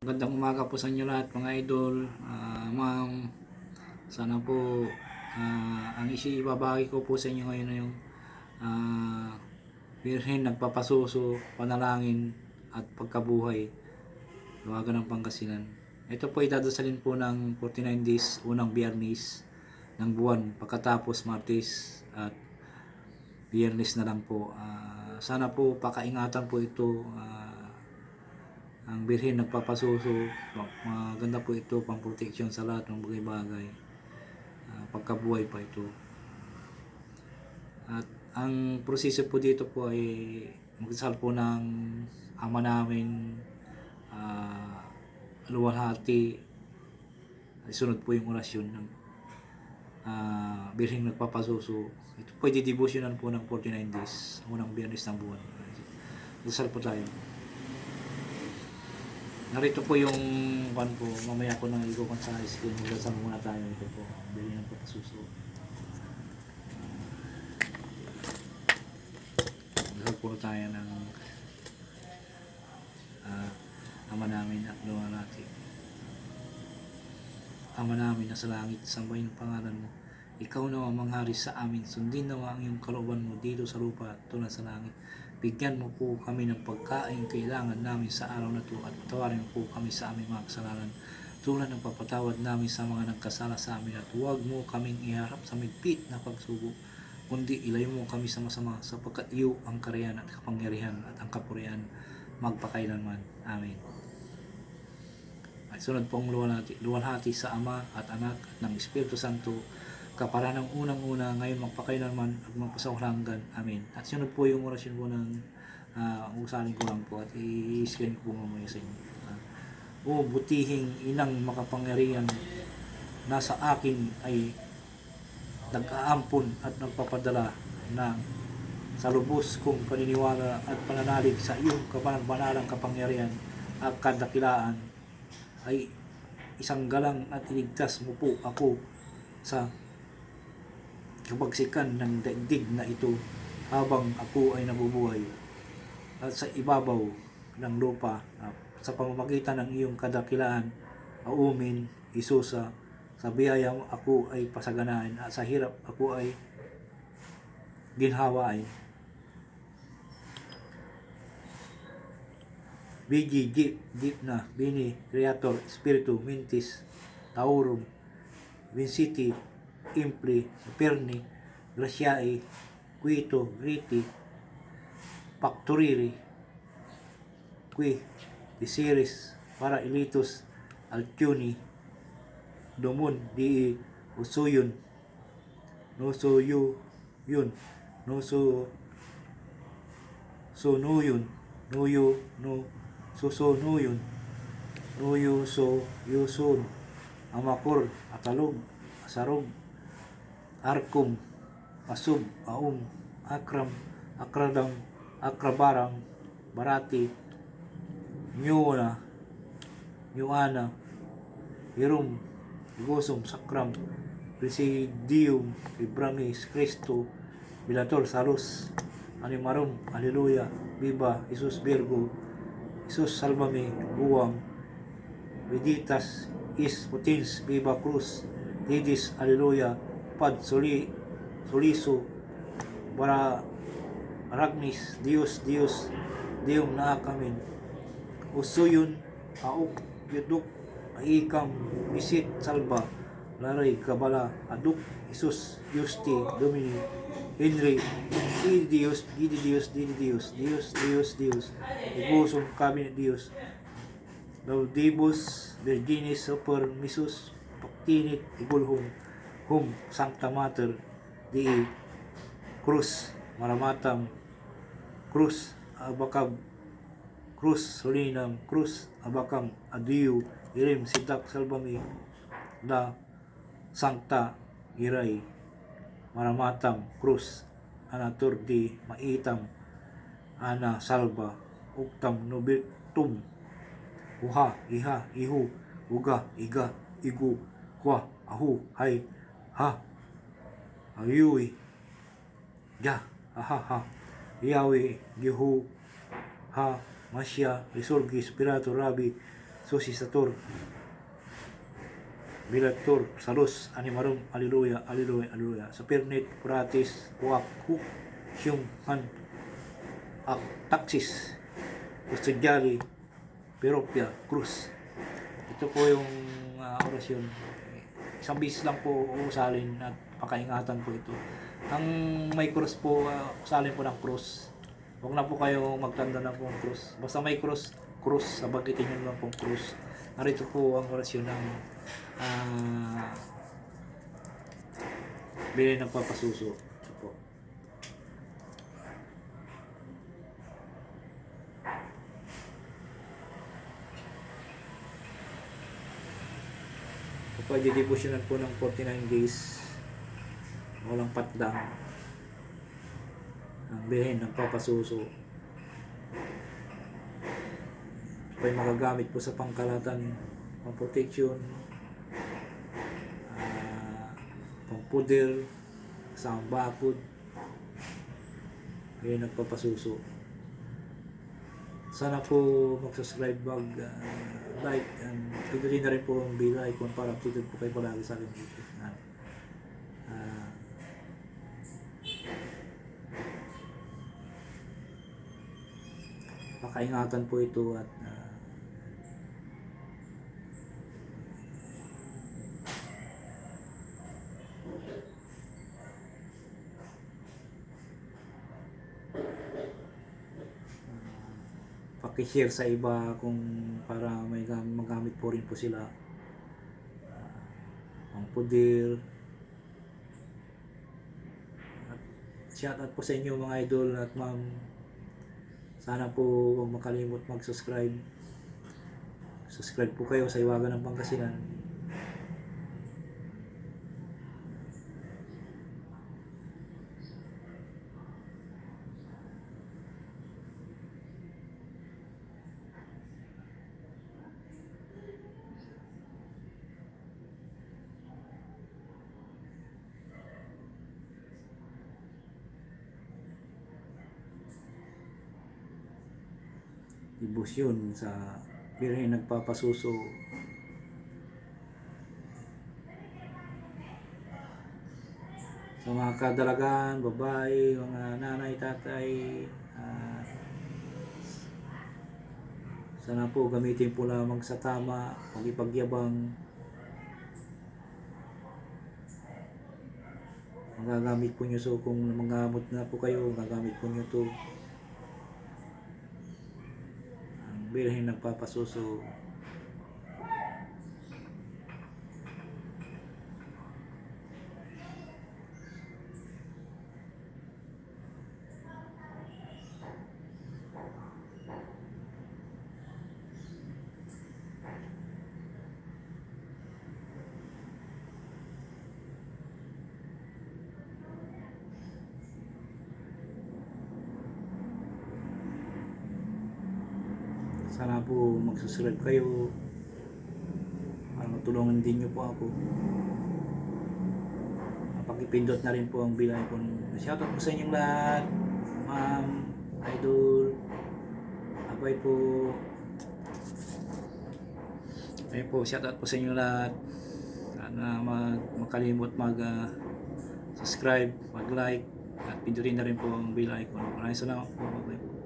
Magandang umaga po sa inyo lahat mga idol. Ah, ma'am, sana po ah, ang isi ibabagi ko po sa inyo ngayon na yung ah, Birhen nagpapasuso, panalangin at pagkabuhay. Iwagan ng Pangasinan. Ito po idadasalin po ng 49 days, unang biyernes ng buwan, pagkatapos martes at biyernes na lang po. Ah, sana po pakaingatan po ito. ah, ang birhen nagpapasuso. Ma- maganda po ito pang protection sa lahat ng bagay-bagay. Ah, pagkabuhay pa ito. At ang proseso po dito po ay magdasal po ng ama namin uh, luwalhati. Sunod po yung orasyon ng uh, birhen nagpapasuso. Ito po ay didibusyonan po ng 49 days unang biyernes ng buwan. Dasal po tayo Narito po yung pan po. Mamaya ko nang iko sa screen. Magdasal muna tayo ito po. Bili ng pagkasuso. Magdasal po tayo ng ah, Ama namin at luwa natin. Ama namin na sa langit, sambahin ang pangalan mo. Ikaw nawa manghari sa amin, sundin nawa ang iyong kalooban mo dito sa lupa tulad sa langit. Bigyan mo po kami ng pagkain kailangan namin sa araw na ito at patawarin mo po kami sa aming mga kasalanan tulad ng papatawad namin sa mga nagkasala sa amin at huwag mo kaming iharap sa migpit na pagsubok kundi ilayo mo kami sa masama sapagkat iyo ang karayan at kapangyarihan at ang kapurihan magpakailanman. Amen. At sunod pong luwalhati, luwalhati sa Ama at Anak at ng Espiritu Santo kapara ng unang-una ngayon magpakailanman at magpasawalanggan. Amen. At sunod po yung orasyon po ng uh, usaling ko lang po at i-screen ko po mamaya sa inyo. Ah, o butihing inang makapangyarihan nasa akin ay nag-aampon at nagpapadala ng sa lubos kong paniniwala at pananalig sa iyong kapanagmanalang kapangyarihan at kadakilaan ay isang galang at iligtas mo po ako sa kabagsikan ng daigdig na ito habang ako ay nabubuhay at sa ibabaw ng lupa at sa pamamagitan ng iyong kadakilaan aumin isusa sa biyaya mo ako ay pasaganaan at sa hirap ako ay ginhawain. Bigi, Gip, Gip na, Bini, Creator, Spiritu, Mintis, Taurum, Vinciti, Impli, Perni, Graciae, Quito, Griti, Pacturiri, Qui, Isiris, Para Ilitus, Alciuni, Domun, Di, Usuyon, Nusuyu, Yun, Nusu, Sunuyun, Nuyu, Nu, Susunuyun, Nuyu, So, Yusun, Amakur, Atalog, Asarog, Arkum, Asub, Aum, Akram, Akradam, Akrabaram, Barati, Nyuna, Nyuana, Hirum, Gusum, Sakram, Presidium, Ibramis, Cristo, Bilator, Salus, Animarum, Haleluya, Viva, Jesus Virgo, Jesus Salvame, Buwang, Viditas, Is, Putins, Viva Cruz, Didis, Haleluya, Pad, Soli, Soliso, Bara, Ragnis, Dios, Dios, Dium na kamin, Usuyon, Auk, Yuduk, Aikam, Bisit, Salba, Laray, Kabala, Aduk, Isus, Justi, Domini, Henry, Gidi Dios, Gidi Dios, Gidi Dios, Dios, Dios, Dios, Igusum kami Dios, Laudibus, Virginis, Super, Misus, Paktinit, Igulhum, Hum, Sancta Mater, Di, Cruz, Maramatam, Cruz, Abakab, Cruz, Solinam, Cruz, Abakam, Adiyu, Irim, Sidak, Salbami, Da, Sancta, Iray, Maramatam, Cruz, Anatur di Maitam, Ana Salba, Uktam, Nubitum, Uha, Iha, Ihu, Uga, Iga, Igu, Kwa, Ahu, Hay, Ha, Ayui, Ja, Aha, Ha, Yahweh, Yehu, Ha, Masya, Resurgi, Spirato, Rabi, Susi Satur. Bilat Tur, Salus, Animarum, Aliluya, Aliluya, Aliluya. Sa Pirnit, Pratis, Kuk, Siyum, Han, Ak, Taksis, Ustidyali, Peropia, Cruz. Ito po yung ah, orasyon. Isang bis lang po usalin at pakaingatan po ito. Ang may cross po, uh, usalin po ng cross. Huwag na po kayo magtanda na po ng cross. Basta may cross, cross, sabagitin nyo lang pong cross. Narito po ang orasyon ng ah bili ng papasuso. Ito po. Ng 49 days, walang patlang ang bilhin ng papasuso. Ito ay magagamit po sa pangkalatan pang protection ah, pang puder sa bakod yun nagpapasuso sana po mag-subscribe mag ah, like and pindutin na rin po ang bell icon para updated po kayo palagi sa aking video Ah, ah, pakaingatan po ito at ah, pakishare sa iba kung para may gam- magamit po rin po sila. Ah, ang pudir at shout out po sa inyo mga idol at ma'am sana po huwag makalimot mag-subscribe. Subscribe po kayo sa Iwaga ng Pangasinan ibusyon sa Birhen nagpapasuso. Sa mga kadalagan, babae, mga nanay, tatay ah, sana po gamitin po lamang sa tama pagipagyabang magagamit po nyo so kung mangamot na po kayo gagamit po nyo to ang birhen nagpapasuso sana po magsusubscribe kayo. Para matulungan din nyo po ako. Pakipindot na rin po ang bilang ko. Shoutout po sa inyong lahat ma'am idol abay po. Ayun po shoutout po sa inyong lahat. Sana mag makalimot mag ah, subscribe mag like at pindutin na rin po ang bell icon maraming salamat po. Bye-bye